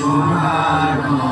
সাত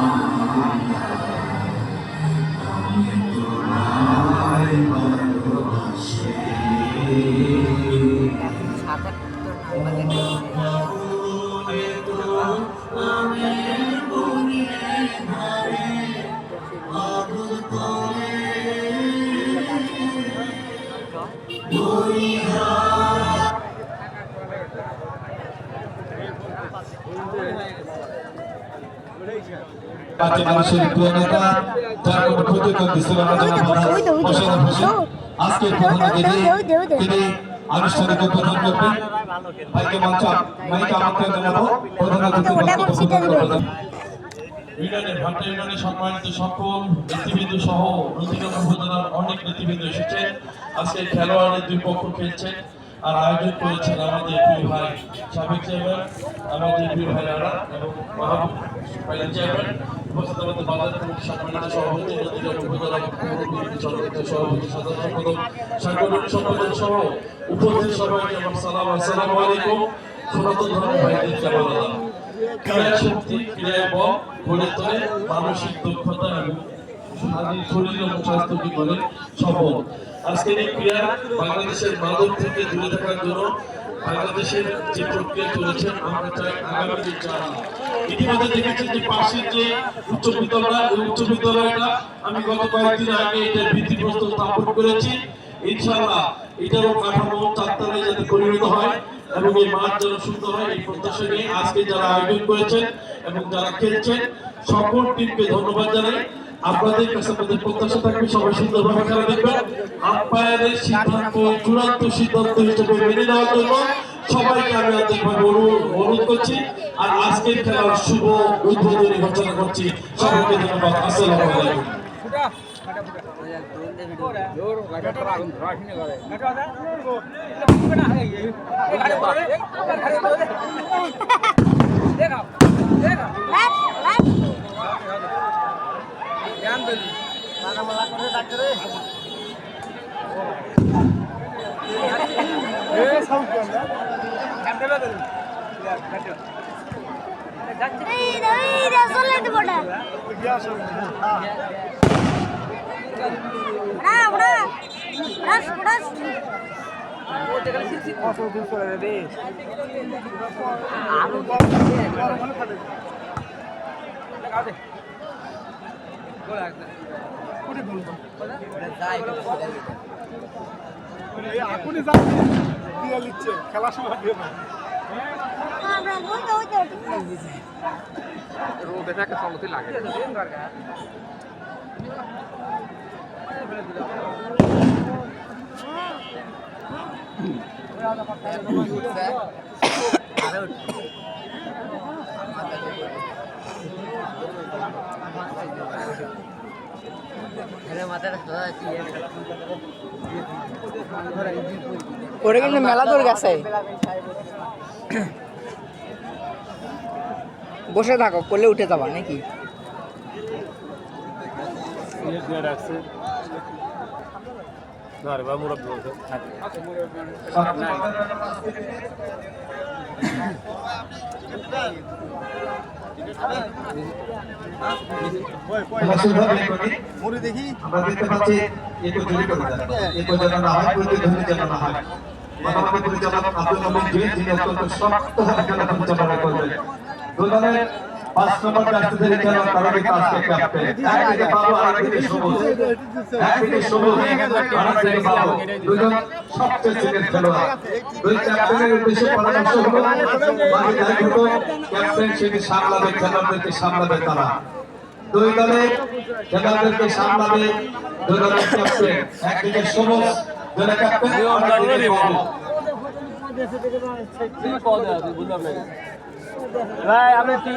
পাঁচটি মানুষের প্রিয় নেতা যার কোনো প্রতিদ্বন্দ্বী ছিল না জনাব মোশাররফ হোসেন আজকের প্রধান তিনি আনুষ্ঠানিক উদ্বোধন করবেন ভাইকে মঞ্চ মাইকে আমন্ত্রণ জানাব। প্রধান অতিথি বক্তব্য প্রদান ইউনিয়নের ভান্ডা ইউনিয়নের সম্মানিত সকল নেতৃবৃন্দ সহ উপজেলার অনেক নেতৃবৃন্দ এসেছেন আজকে খেলোয়াড়ের দুই পক্ষ খেলছেন আর আয়োজন করেছেন আমাদের প্রিয় ভাই সাবেক চেয়ারম্যান আমাদের প্রিয় ভাই এবং চেয়ারম্যান। আমার সালাম, আসসালামু শক্তি, ক্রীড়া বল, গড়ে তোলে, মানসিক দক্ষতা এবং শারীরিক শরীর এবং স্বাস্থ্যকে করে সফল। আজকের এই ক্রীড়া বাংলাদেশের মাদক থেকে দূরে থাকার জন্য বাংলাদেশের যে প্রক্রিয়া চলেছে, আমরা চাই আগামী যারা ইতিমধ্যে দেখেছি যে পাশের যে উচ্চ বিদ্যালয়, ওই উচ্চ বিদ্যালয়টা আমি গত কয়েকদিন আগে এটা ভিত্তিপ্রস্তর স্থাপন করেছি। ইনশাআল্লাহ এটারও কাঠামো চারতলায় যাতে পরিণত হয় এবং এই মাঠ যেন সুন্দর হয়, এই প্রত্যাশা নিয়ে আজকে যারা আয়োজন করেছেন এবং যারা খেলছেন, সকল টিমকে ধন্যবাদ জানাই। আপনাদের কাছে আমাদের প্রত্যাশা থাকবে সবাই সুন্দরভাবে খেলা দেখবেন। আম্পায়ারের সিদ্ধান্ত, চূড়ান্ত সিদ্ধান্ত হিসেবে মেনে নেওয়ার জন্য সবাইকে আমি আন্তরিকভাবে অনুরোধ করছি। আর আজকের খেলার শুভ উদ্বোধনী ঘোষণা করছি। সবাইকে ধন্যবাদ। আসসালামু আলাইকুম। কোথায় বলব এখনই যাচ্ছে দিয়ে নিচ্ছে খেলা সময় দিয়ে না লাগে সোজা আছে ওটা কিন্তু মেলা তোর কাছে বসে থাকো করলে উঠে যাবা নাকি এখনই। মরে দেখি আমরা দেখতে পাচ্ছি। একটু যেন না হয়, প্রতিদ্বন্দ্বী যেন না হয়। মহামান্য পরিচালক আব্দুল নবী যিনি অত্যন্ত শক্তভাবে খেলা পরিচালনা করবেন। দুজনের পাঁচ নম্বর জার্সিধারী খেলোয়াড় তারা কিন্তু আজকে ক্যাপ্টেন। একদিকে বাবু, আরেকদিকে সবুজ। একদিকে সবুজ, আরেকদিকে বাবু। দুজন সবচেয়ে সিনিয়র খেলোয়াড়। দুই ক্যাপ্টেনের উদ্দেশ্যে পরামর্শ হলো, বাকি দায়িত্ব ক্যাপ্টেন সেটি সামলাবে, খেলোয়াড়দেরকে সামলাবে তারা। দুই দলের খেলোয়াড়দেরকে সামলাবে দুই দলের ক্যাপ্টেন একদিকে সবুজ দলের ক্যাপ্টেন আরেকদিকে বাবু। কি?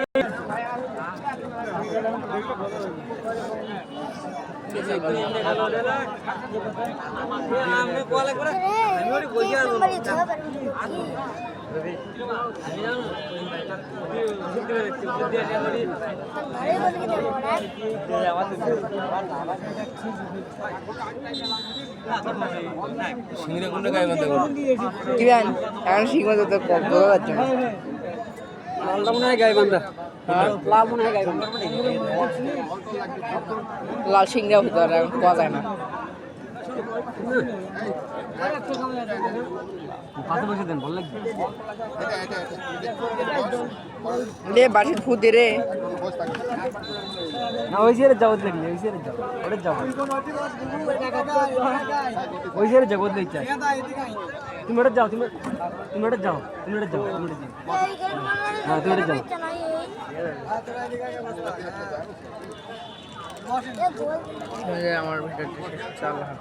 জান এখন ঠিক মতো তো বোঝা যাচ্ছে না মনে হয় গায়ে বান্ধা লাল সিংড়া হইতে পারে এখন পাওয়া যায় না। রে বাড়ির ফুদে রে। না ওই সিয়ারে যাবত লাগলে ওই সিয়ারে যাও ওটা যাও ওই সিয়ারে যাবত লাগলে চাই তুমি ওটা যাও তুমি তুমি ওটা যাও তুমি ওটা যাও তুমি ওটা যাও হ্যাঁ তুমি ওটা যাও আমার ভিডিওটি শেষ হচ্ছে আল্লাহ হাফেজ।